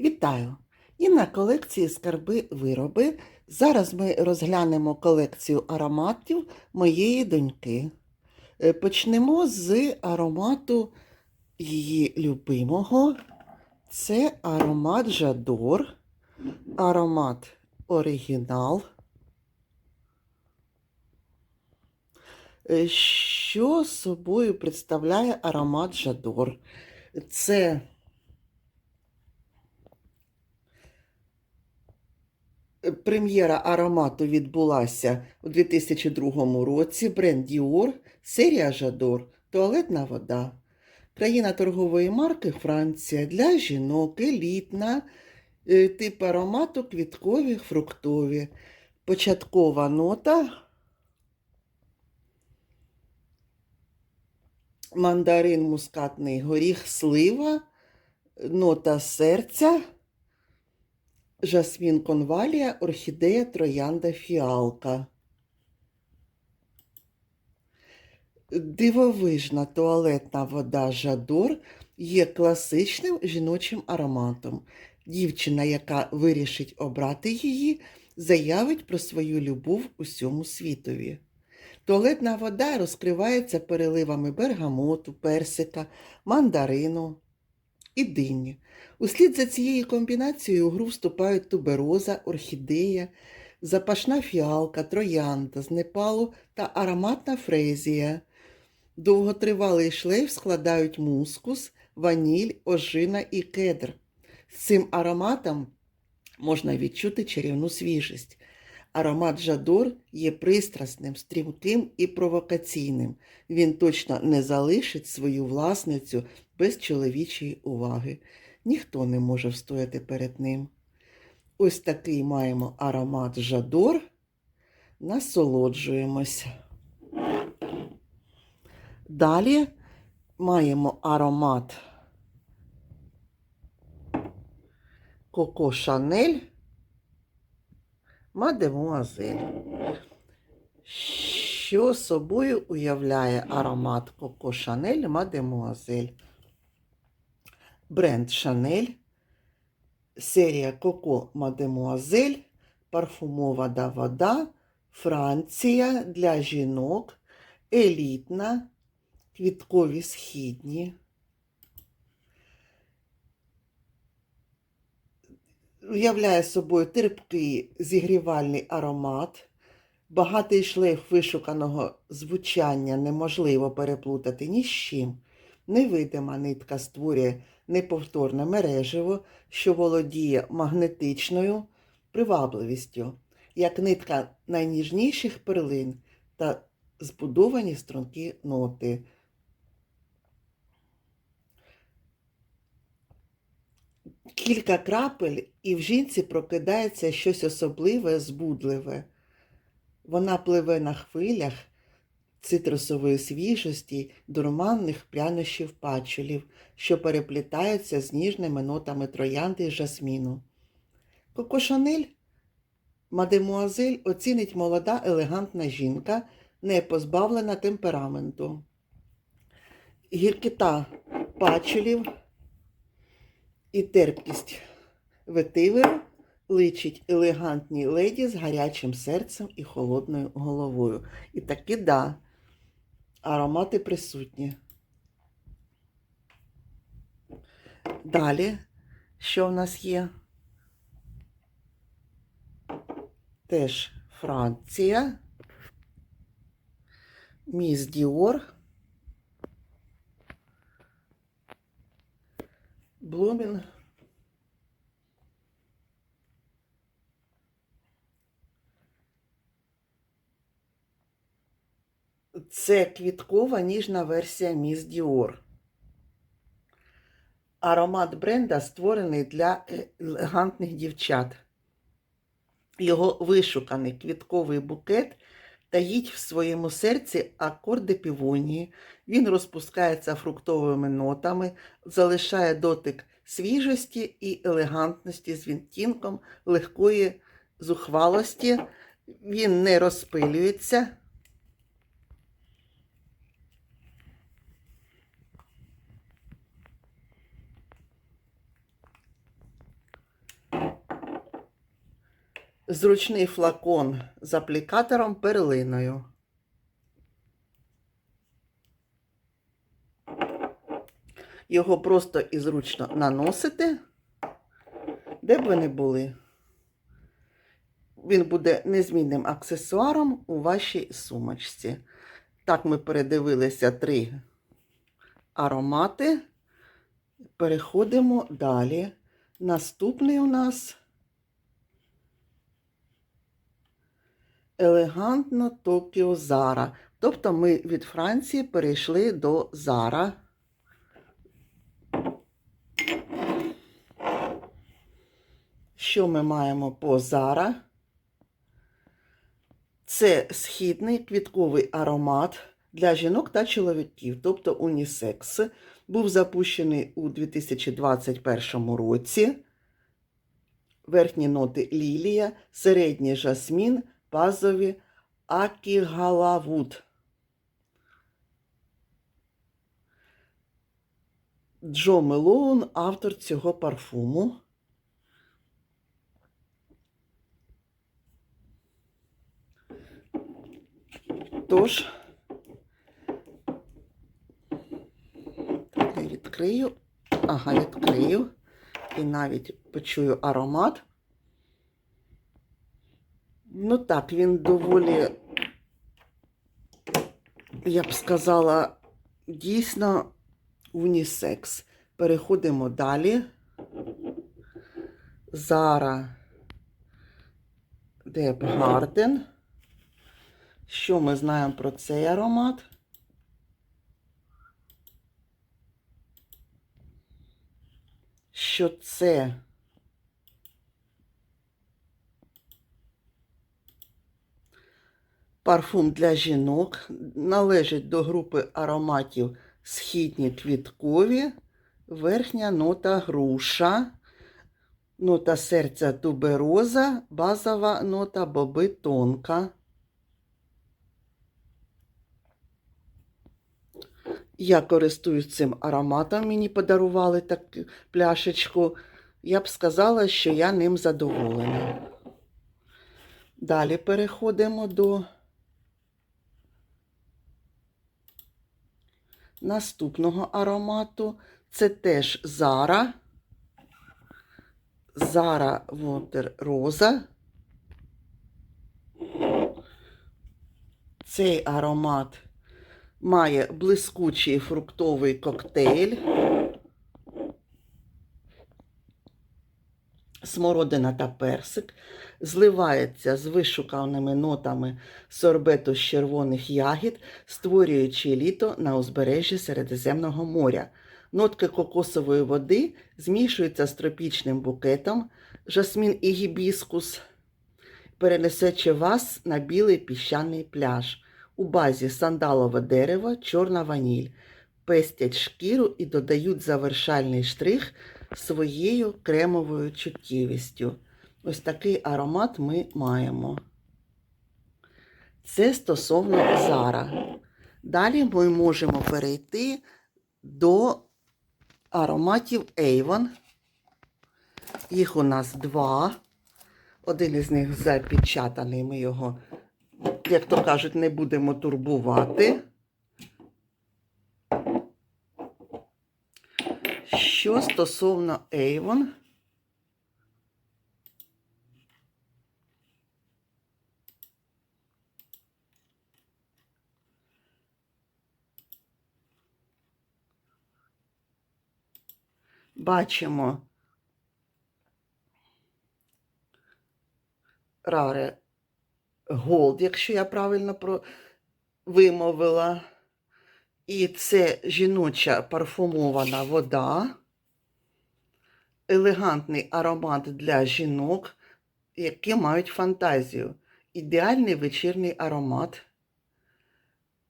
Вітаю! І на колекції скарби вироби. Зараз ми розглянемо колекцію ароматів моєї доньки. Е, Почнемо з аромату її любимого. Це аромат Жадор, аромат оригінал. Е, Що собою представляє аромат Жадор? Це Прем'єра аромату відбулася у 2002 році. Бренд Dior, серія Жадор, туалетна вода. Країна торгової марки Франція для жінок, елітна, е, тип аромату квіткові, фруктові. Початкова нота. Мандарин, мускатний горіх, слива, нота серця. Жасмін конвалія, орхідея, троянда, фіалка. Дивовижна туалетна вода Жадор є класичним жіночим ароматом. Дівчина, яка вирішить обрати її, заявить про свою любов усьому світові. Туалетна вода розкривається переливами бергамоту, персика, мандарину і дині. Услід за цією комбінацією у гру вступають тубероза, орхідея, запашна фіалка, троянда з Непалу та ароматна фрезія. Довготривалий шлейф складають мускус, ваніль, ожина і кедр. З цим ароматом можна відчути чарівну свіжість. Аромат Жадор є пристрасним, стрімким і провокаційним. Він точно не залишить свою власницю без чоловічої уваги. Ніхто не може встояти перед ним. Ось такий маємо аромат Жадор. Насолоджуємося. Далі маємо аромат Коко Шанель Мадемуазель. Що собою уявляє аромат Коко Шанель Мадемуазель? Бренд Шанель, серія Коко Мадемуазель, парфумована вода, Франція для жінок, елітна, квіткові східні. Уявляє собою терпкий зігрівальний аромат, багатий шлейф вишуканого звучання неможливо переплутати ні з чим. Невидима нитка створює неповторне мереживо, що володіє магнетичною привабливістю, як нитка найніжніших перлин та збудовані стрункі ноти. Кілька крапель, і в жінці прокидається щось особливе, збудливе. Вона пливе на хвилях цитрусової свіжості, дурманних прянощів пачулів, що переплітаються з ніжними нотами троянди і жасміну. Коко Шанель мадемуазель оцінить молода елегантна жінка, не позбавлена темпераменту. Гіркіта пачулів і терпкість ветивер личить елегантній леді з гарячим серцем і холодною головою. І таки да, аромати присутні. Далі, що в нас є? Теж Франція. Міс Діор. Блумін. Це квіткова ніжна версія Міс Діор. Аромат бренда створений для елегантних дівчат. Його вишуканий квітковий букет таїть в своєму серці акорди півонії. Він розпускається фруктовими нотами, залишає дотик свіжості і елегантності з відтінком легкої зухвалості. Він не розпилюється. Зручний флакон з аплікатором перлиною. Його просто і зручно наносите, де б ви не були. Він буде незмінним аксесуаром у вашій сумочці. Так, ми передивилися три аромати. Переходимо далі. Наступний у нас елегантно Токіо Зара. Тобто ми від Франції перейшли до Зара. Що ми маємо по Зара? Це східний квітковий аромат для жінок та чоловіків, тобто унісекс. Був запущений у 2021 році. Верхні ноти лілія, середній жасмін, базові акігалавуд. Джо Мелоун, автор цього парфуму. Тож, так, я відкрию. Ага, відкрию. І навіть почую аромат. Ну так, він доволі, я б сказала, дійсно унісекс. Переходимо далі. Зара Деп Гарден. Що ми знаємо про цей аромат? Що це парфум для жінок, належить до групи ароматів східні квіткові, верхня нота груша, нота серця тубероза, базова нота боби тонка. Я користуюсь цим ароматом, мені подарували таку пляшечку. Я б сказала, що я ним задоволена. Далі переходимо до наступного аромату. Це теж Зара. Зара Вотер Роза. Цей аромат має блискучий фруктовий коктейль, смородина та персик, зливається з вишуканими нотами сорбету з червоних ягід, створюючи літо на узбережжі Середземного моря. Нотки кокосової води змішуються з тропічним букетом, жасмін і гібіскус, перенесечи вас на білий піщаний пляж. У базі сандалове дерево, чорна ваніль. Пестять шкіру і додають завершальний штрих своєю кремовою чуттєвістю. Ось такий аромат ми маємо. Це стосовно Зара. Далі ми можемо перейти до ароматів Avon. Їх у нас два. Один із них запечатаний, ми його як то кажуть, не будемо турбувати. Що стосовно Avon, бачимо раре Gold, якщо я правильно вимовила. І це жіноча парфумована вода, елегантний аромат для жінок, які мають фантазію. Ідеальний вечірній аромат,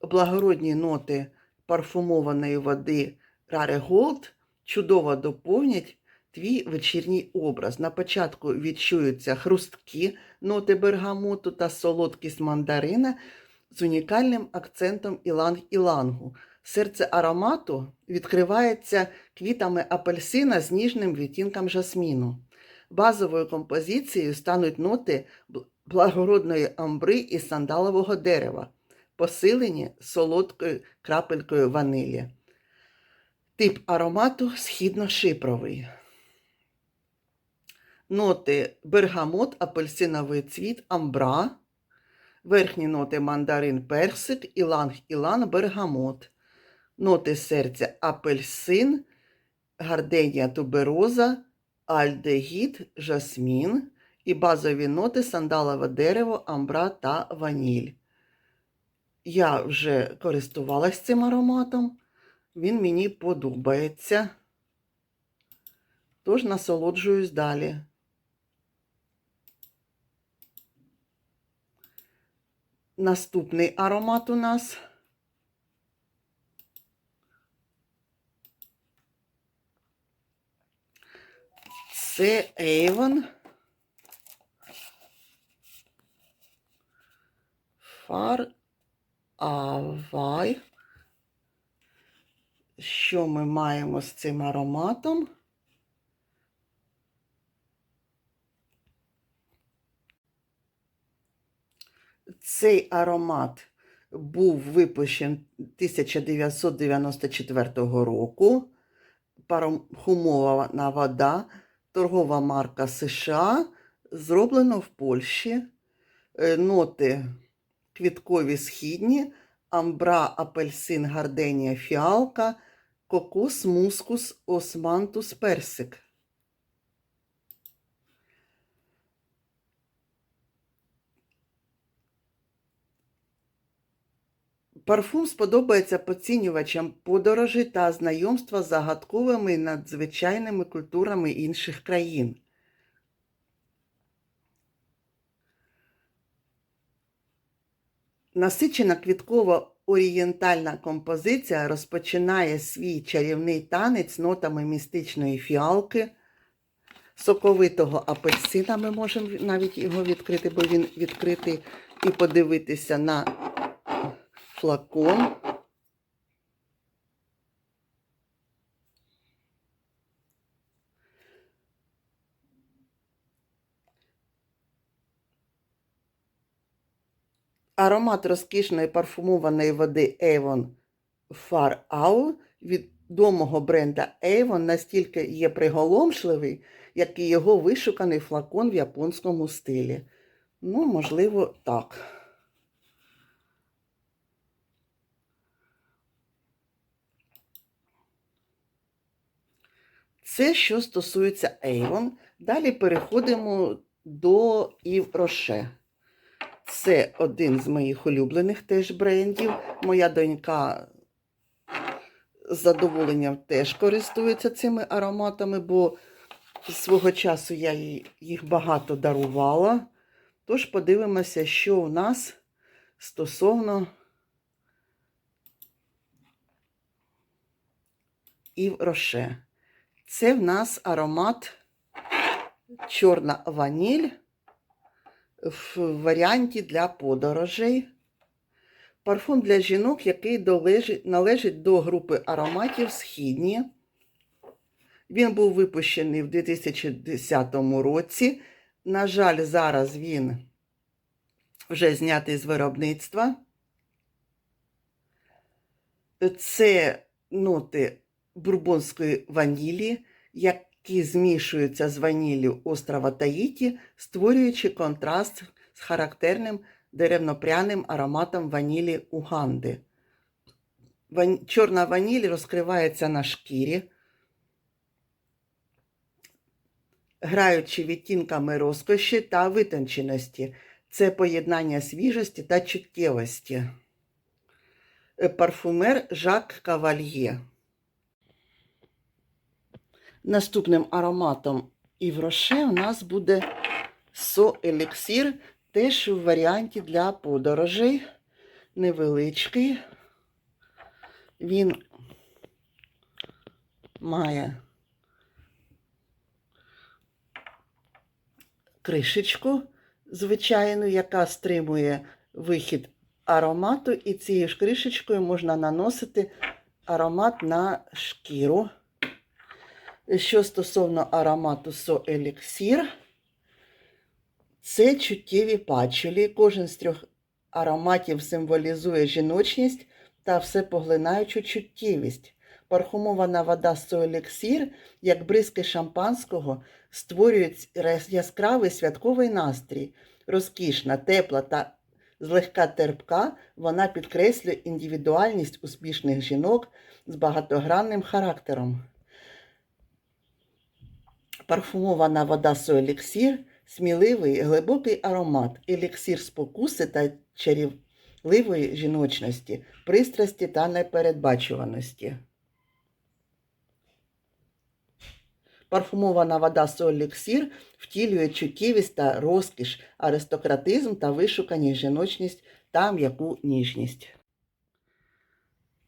благородні ноти парфумованої води Rare Gold чудово доповнять твій вечірній образ. На початку відчуються хрусткі ноти бергамоту та солодкість мандарина з унікальним акцентом іланг-ілангу. Серце аромату відкривається квітами апельсина з ніжним відтінком жасміну. Базовою композицією стануть ноти благородної амбри і сандалового дерева, посилені солодкою крапелькою ванилі. Тип аромату східно-шипровий. Ноти бергамот, апельсиновий цвіт, амбра. Верхні ноти мандарин, персик, іланг, ілан, бергамот. Ноти серця апельсин, гарденія тубероза, альдегід, жасмін і базові ноти сандалове дерево, амбра та ваніль. Я вже користувалась цим ароматом, він мені подобається. Тож насолоджуюсь далі. Наступний аромат у нас це Avon Far Away. Що ми маємо з цим ароматом? Цей аромат був випущений 1994 року. Парфумована вода, торгова марка США, зроблено в Польщі. Е, Ноти квіткові східні, амбра, апельсин, гарденія, фіалка, кокос, мускус, османтус, персик. Парфум сподобається поцінювачам подорожей та знайомства з загадковими надзвичайними культурами інших країн. Насичена квіткова орієнтальна композиція розпочинає свій чарівний танець нотами містичної фіалки, соковитого апельсина. Ми можемо навіть його відкрити, бо він відкритий, і подивитися на флакон. Аромат розкішної парфумованої води Avon Far Out відомого бренда Avon настільки є приголомшливий, як і його вишуканий флакон в японському стилі. Ну, можливо, так. Це що стосується Avon. Далі переходимо до Ів Роше. Це один з моїх улюблених теж брендів. Моя донька з задоволенням теж користується цими ароматами, бо свого часу я їх багато дарувала. Тож подивимося, що у нас стосовно Ів Роше. Це в нас аромат чорна ваніль в варіанті для подорожей. Парфум для жінок, який долежить, належить до групи ароматів східні. Він був випущений в 2010 році. На жаль, зараз він вже знятий з виробництва. Це ноти бурбонської ванілі, які змішуються з ваніллю острова Таїті, створюючи контраст з характерним деревнопряним ароматом ванілі Уганди. Ван... Чорна ваніль розкривається на шкірі, граючи відтінками розкоші та витонченості. Це поєднання свіжості та чуттєвості. Е, Парфумер Жак Кавальє. Наступним ароматом Івроше у нас буде Со Еліксір, теж в варіанті для подорожей. Невеличкий. Він має кришечку звичайну, яка стримує вихід аромату, і цією ж кришечкою можна наносити аромат на шкіру. Що стосовно аромату со еліксір, це чуттєві пачулі. Кожен з трьох ароматів символізує жіночність та всепоглинаючу чуттєвість. Парфумована вода Соелексір, як бризки шампанського, створюють яскравий святковий настрій. Розкішна, тепла та злегка терпка, вона підкреслює індивідуальність успішних жінок з багатогранним характером. Парфумована вода Соелексір сміливий, глибокий аромат, еліксір спокуси та чарівливої жіночності, пристрасті та непередбачуваності. Парфумована вода Соеліксір втілює чуттєвість та розкіш, аристократизм та вишуканість жіночність та м'яку ніжність.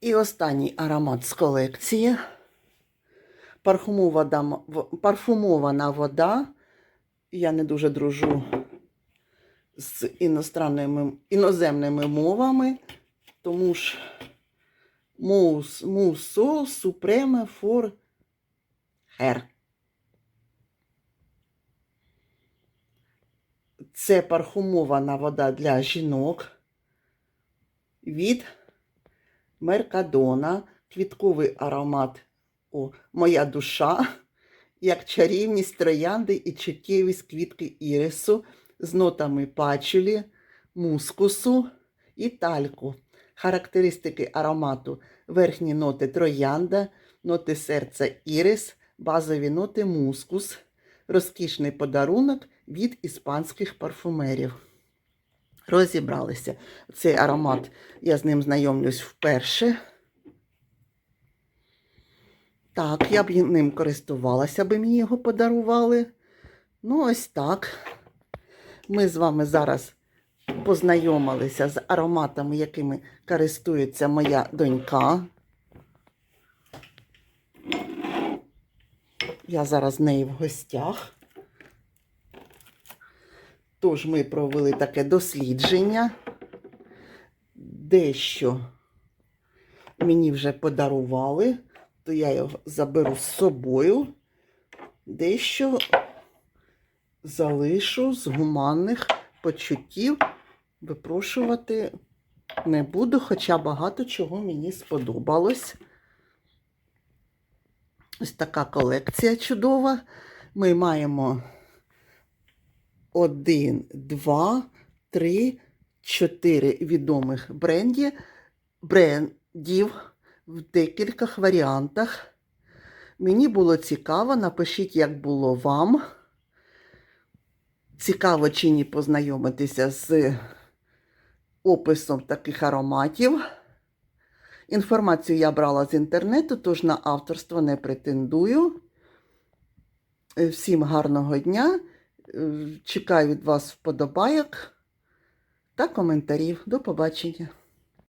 І останній аромат з колекції. Парфумована, вода. Я не дуже дружу з іностранними, іноземними мовами, тому ж мус, мусо супреме фор хер. Це парфумована вода для жінок від Меркадона, квітковий аромат о, Моя душа, як чарівність троянди і чуттєвість квітки ірису з нотами пачулі, мускусу і тальку. Характеристики аромату: верхні ноти троянда, ноти серця ірис, базові ноти мускус, розкішний подарунок від іспанських парфумерів. Розібралися. Цей аромат, я з ним знайомлюсь вперше. Так, я б ним користувалася, аби мені його подарували. Ну, ось так. Ми з вами зараз познайомилися з ароматами, якими користується моя донька. Я зараз з нею в гостях. Тож ми провели таке дослідження. Дещо мені вже подарували, то я його заберу з собою. Дещо залишу з гуманних почуттів. Випрошувати не буду, хоча багато чого мені сподобалось. Ось така колекція чудова. Ми маємо один, два, три, чотири відомих бренді, брендів в декількох варіантах. Мені було цікаво, напишіть, як було вам. Цікаво чи ні познайомитися з описом таких ароматів. Інформацію я брала з інтернету, тож на авторство не претендую. Е, Всім гарного дня. Е, Чекаю від вас вподобайок та коментарів. До побачення.